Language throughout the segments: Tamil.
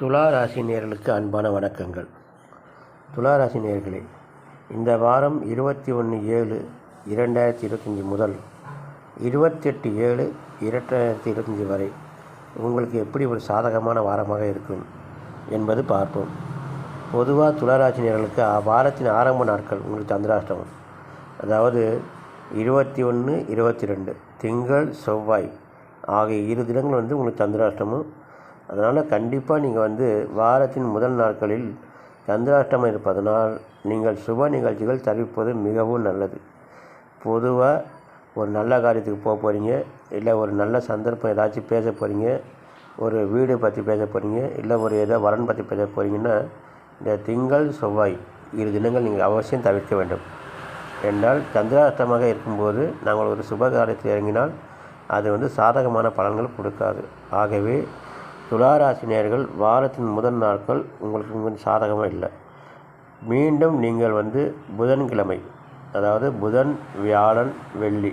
துலா ராசி அன்பான வணக்கங்கள். துலா ராசி இந்த வாரம் இருபத்தி ஒன்று ஏழு இரண்டாயிரத்தி இருபத்தஞ்சி முதல் இருபத்தெட்டு ஏழு இரண்டாயிரத்தி இருபத்தஞ்சி வரை உங்களுக்கு எப்படி ஒரு சாதகமான வாரமாக இருக்கும் என்பது பார்ப்போம். பொதுவாக துளாராசி நேர்களுக்கு வாரத்தின் ஆரம்ப நாட்கள் உங்களுக்கு சந்திராஷ்டமம். அதாவது இருபத்தி ஒன்று இருபத்தி ரெண்டு திங்கள் செவ்வாய் ஆகிய இரு தினங்கள் வந்து உங்களுக்கு சந்திராஷ்டமம். அதனால் கண்டிப்பாக நீங்கள் வந்து வாரத்தின் முதல் நாட்களில் சந்திராஷ்டமம் இருப்பதனால் நீங்கள் சுப நிகழ்ச்சிகள் தவிர்ப்பது மிகவும் நல்லது. பொதுவாக ஒரு நல்ல காரியத்துக்கு போக போகிறீங்க இல்லை ஒரு நல்ல சந்தர்ப்பம் ஏதாச்சும் பேச போகிறீங்க ஒரு வீடு பற்றி பேச போகிறீங்க இல்லை ஒரு ஏதோ வரன் பற்றி பேச போகிறீங்கன்னா இந்த திங்கள் செவ்வாய் இரு தினங்கள் நீங்கள் அவசியம் தவிர்க்க வேண்டும். என்றால் சந்திராஷ்டமாக இருக்கும்போது நாங்கள் ஒரு சுப காரியத்தில் இறங்கினால் அது வந்து சாதகமான பலன்கள் கொடுக்காது. ஆகவே துளாராசினியர்கள் வாரத்தின் முதல் நாட்கள் உங்களுக்கு கொஞ்சம் சாதகமாக இல்லை. மீண்டும் நீங்கள் வந்து புதன்கிழமை அதாவது புதன் வியாழன் வெள்ளி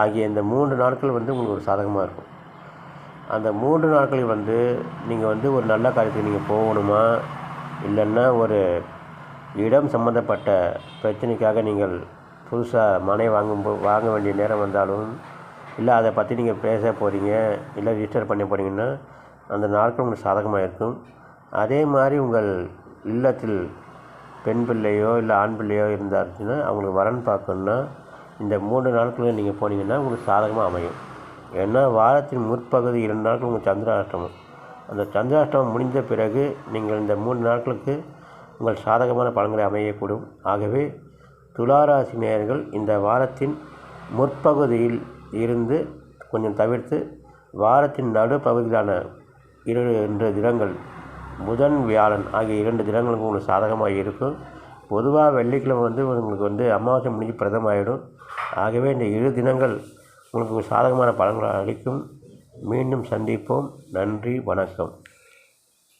ஆகிய இந்த மூன்று நாட்கள் வந்து உங்களுக்கு ஒரு சாதகமாக இருக்கும். அந்த மூன்று நாட்களில் வந்து நீங்கள் வந்து ஒரு நல்ல காரியத்துக்கு நீங்கள் போகணுமா? இல்லைன்னா ஒரு இடம் சம்மந்தப்பட்ட பிரச்சனைக்காக நீங்கள் புதுசாக மனை வாங்கும் வாங்க வேண்டிய நேரம் வந்தாலும் இல்லை அதை பற்றி நீங்கள் பேச போகிறீங்க இல்லை ரிஜிஸ்டர் பண்ண போகிறீங்கன்னா அந்த நாட்கள் உங்களுக்கு சாதகமாக இருக்கும். அதே மாதிரி உங்கள் இல்லத்தில் பெண் பிள்ளையோ இல்லை ஆண் பிள்ளையோ இருந்தாருச்சுன்னா அவங்களுக்கு வரன் பார்க்கணுன்னா இந்த மூன்று நாட்களில் நீங்கள் போனீங்கன்னா உங்களுக்கு சாதகமாக அமையும். ஏன்னா வாரத்தின் முற்பகுதி இரண்டு நாட்கள் உங்கள் சந்திராஷ்டமம். அந்த சந்திராஷ்டமம் முடிந்த பிறகு நீங்கள் இந்த மூன்று நாட்களுக்கு உங்கள் சாதகமான பலன்களை அமையக்கூடும். ஆகவே துளாராசி நேயர்கள் இந்த வாரத்தின் முற்பகுதியில் இருந்து கொஞ்சம் தவிர்த்து வாரத்தின் நடுப்பகுதியிலான இரு தினங்கள். புதன் வியாழன் ஆகிய இரண்டு தினங்களுக்கு உங்களுக்கு சாதகமாக இருக்கும். பொதுவாக வெள்ளிக்கிழமை வந்து உங்களுக்கு வந்து அமாவாசை முடிஞ்சு பிரதம் ஆகிடும் ஆகவே இந்த இரு தினங்கள் உங்களுக்கு சாதகமான பலன்களை அளிக்கும். மீண்டும் சந்திப்போம். நன்றி வணக்கம்.